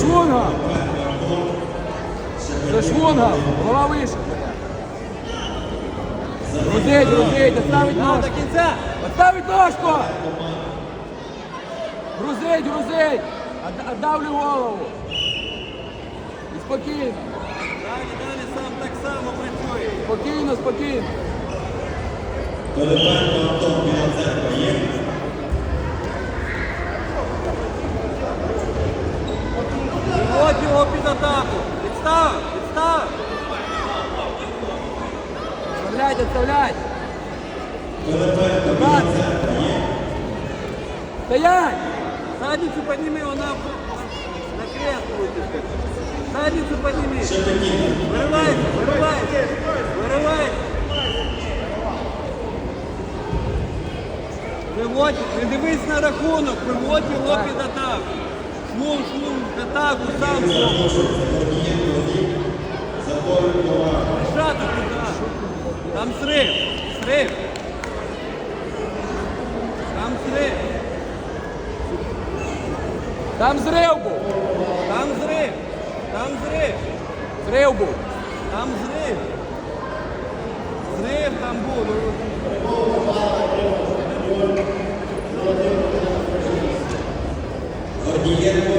швунгом. За швунгом. Голова вище. Грузить, грузить, оставить ножку. до кінця. Оставить ножку. Грузить, грузить. Отдавлю голову. І спокійно. Далі, далі сам так само працює. Спокійно, спокійно. Виводь Підстав, підстав. Вставлять, отставлять. Двадцать. Стоять! Задницю підніми, вона на крест буде. Задницю підніми. Виривайся, виривайся. Виривайся. Виводь, не дивись на рахунок, виводь його під атаку. Шмум, шмум, в атаку, сам шмум. Там срив, срив. Там срив. Там зрив був. Там зрив, там зрив, Зрив був. там зрив. Зрив там був. ну,